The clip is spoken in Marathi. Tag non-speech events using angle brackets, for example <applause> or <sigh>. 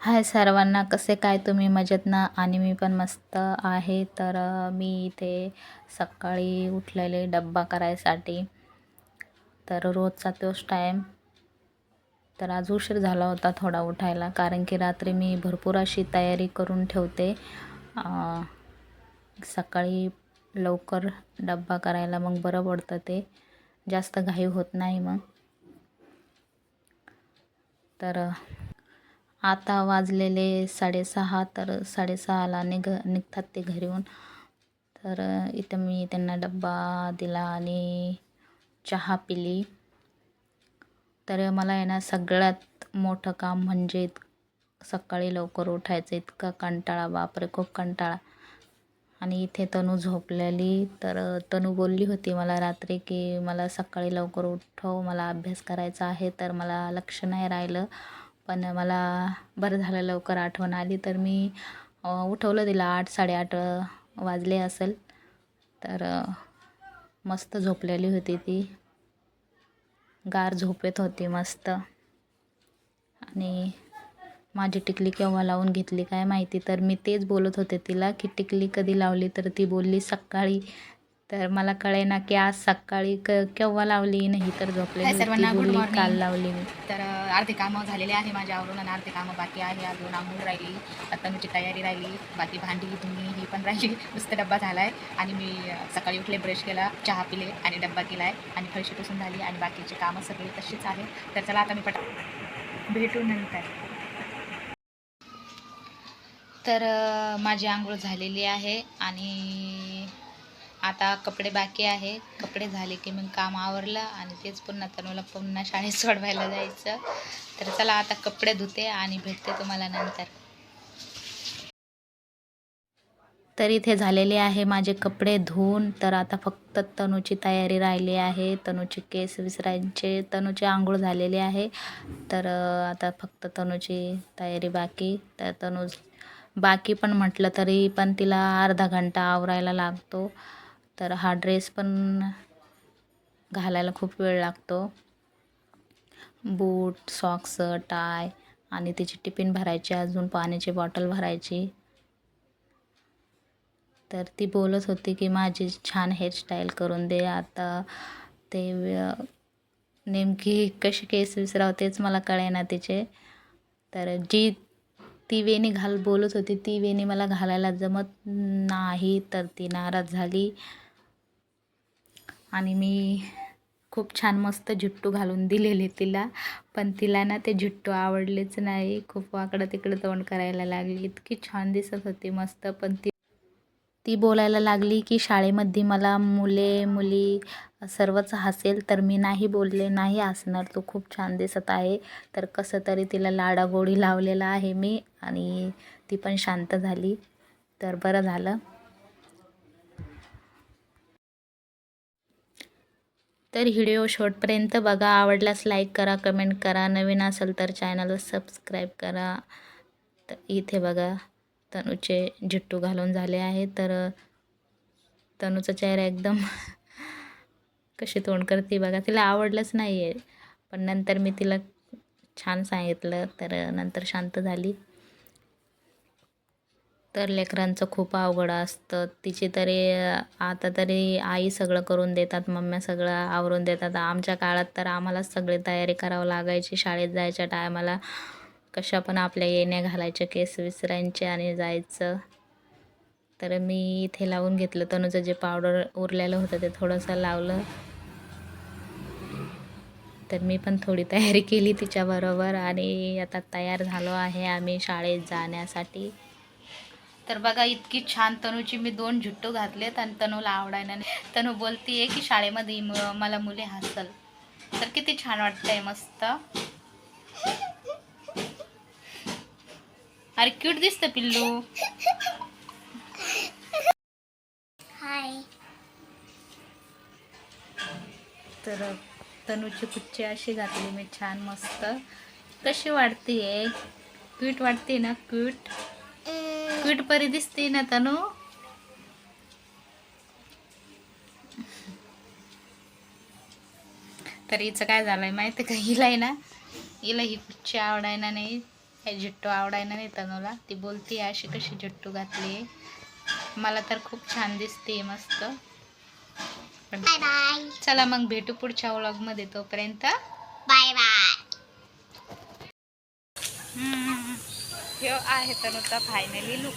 हाय सर्वांना कसे काय तुम्ही? मजेत ना आणि मी पण मस्त आहे. तर मी इथे सकाळी उठलेले डब्बा करायसाठी. तर रोजचा तोच टाईम तर आज उशीर झाला होता थोडा उठायला कारण की रात्री मी भरपूर अशी तयारी करून ठेवते. सकाळी लवकर डब्बा करायला मग बरं पडतं ते. जास्त घाई होत नाही मग. तर आता वाजलेले साडेसहा तर साडेसहाला निघ निघतात ते घरीहून. तर इथं मी त्यांना डब्बा दिला आणि चहा पिली. तर मला आहे ना सगळ्यात मोठं काम म्हणजे सकाळी लवकर उठायचं इतका कंटाळा बापरे खूप कंटाळा. आणि इथे तनू झोपलेली. तर तनू बोलली होती मला रात्री की मला सकाळी लवकर उठव मला अभ्यास करायचा आहे तर मला लक्ष नाही राहिलं. पण मला बरं झालं लवकर आठवण आली तर मी उठवलं तिला आठ साडेआठ वाजले असेल. तर मस्त झोपलेली होती ती. गार झोपेत होती मस्त. आणि माझी टिकली केव्हा लावून घेतली काय माहिती तर मी तेच बोलत होते तिला की टिकली कधी लावली तर ती बोलली सकाळी तर मला कळेना की आज सकाळी क केव्हा लावली नाही तर हाय होती. सर्वांना, बोलली morning. काल लावली मी. तर अ, अर्धे कामं झालेले आहे माझ्यावरून आणि अर्धे कामं बाकी आहे. अजून आंघोळ राहिली तनुची तयारी राहिली बाकी भांडी तुम्ही ही पण राहिली. <laughs> नुसतं डब्बा झाला आहे आणि मी अ, सकाळी उठले ब्रश केला चहा पिले आणि डब्बा केला आहे आणि फळशी पुसून झाली आणि बाकीचे कामं सगळी तशीच आहे तर चला आता मी पट भेटू नंतर. तर अ, माझी आंघोळ झालेली आहे आणि आता कपडे बाकी आहे. कपडे झाले की मग काम आवरलं आणि तेच पुन्हा तनुला पुन्हा शाळेत <laughs> सोडवायला जायचं. तर चला आता कपडे धुते आणि भेटते तुम्हाला नंतर. तर इथे झालेले आहे माझे कपडे धुवून. तर आता फक्त तनूची तयारी राहिली आहे. तनूचे केस विसरायचे तनूची आंघोळ झालेली आहे. तर आता फक्त तनूची तयारी बाकी. तर तनू बाकी पण म्हटलं तरी पण तिला अर्धा घंटा आवरायला लागतो. तर हा ड्रेस पण घालायला खूप वेळ लागतो. बूट सॉक्स टाय आणि तिची टिफिन भरायची अजून पाण्याची बॉटल भरायची. तर ती बोलत होती की माझी छान हेअरस्टाईल करून दे. आता ते नेमकी कशी केस विसराव तेच मला कळेना तिचे. तर जी ती वेणी घाल बोलत होती ती वेणी मला घालायला जमत नाही तर ती नाराज झाली. आणि मी खूप छान मस्त झुट्टू घालून दिलेले तिला. पण तिला ना ते झुट्टू आवडलेच नाही. खूप वाकडं तिकडं तोंड करायला लागली. इतकी छान दिसत होती मस्त. पण ती ती बोलायला लागली की शाळेमध्ये मला मुले मुली सर्वच हसेल तर मी नाही बोलले नाही हसणार. तू खूप छान दिसत आहे. तर कसं तरी तिला लाडागोडी लावलेला आहे मी आणि ती पण शांत झाली. तर बरं झालं. तर व्हिडिओ शॉर्टपर्यंत बघा. आवडल्यास लाईक करा कमेंट करा. नवीन असेल तर चॅनलला सबस्क्राईब करा. तर इथे बघा तनूचे जिट्टू घालून झाले आहे. तर तनूचा चेहरा एकदम <laughs> कशी तोंड करते बघा. तिला आवडलंच नाही आहे पण नंतर मी तिला छान सांगितलं. तर नंतर शांत झाली. तर लेकरांचं खूप अवघड असतं. तिची तरी आता तरी आई सगळं करून देतात मम्म्या सगळं आवरून देतात. आमच्या काळात तर आम्हालाच सगळी तयारी करावं लागायची. शाळेत जायच्या टायमाला कशा पण आपल्या येण्या घालायच्या केस विसरायचे आणि जायचं. तर मी इथे लावून घेतलं. तनुचं जे पावडर उरलेलं होतं ते थोडंसं लावलं. तर मी पण थोडी तयारी केली तिच्याबरोबर आणि आता तयार झालो आहे आम्ही शाळेत जाण्यासाठी. तर बघा इतकी छान तनूची मी दोन झुट्टू घातलेत आणि तनूला आवडायला नाही. तनू बोलतीये की शाळेमध्ये मला मुले हसल. तर किती छान वाटतंय मस्त. अरे क्यूट दिसतं पिल्लू. तर तनूची कुच्ची अशी घातली मी छान मस्त. कशी वाटतेय? क्यूट वाटते ना क्यूट क्यूट परी दिसते ना तनू. तर हिचं काय झालंय माहिती का? हिला आहे ना हिला ही कुच्ची आवडायला नाही काही जिट्टू आवडायला नाही तनूला. ती बोलते अशी कशी जिट्टू घातली मला तर खूप छान दिसते मस्त. बाय चला मग भेटू पुढच्या व्लॉगमध्ये तोपर्यंत. बाय बाय हे आहे तर होता फायनली लुक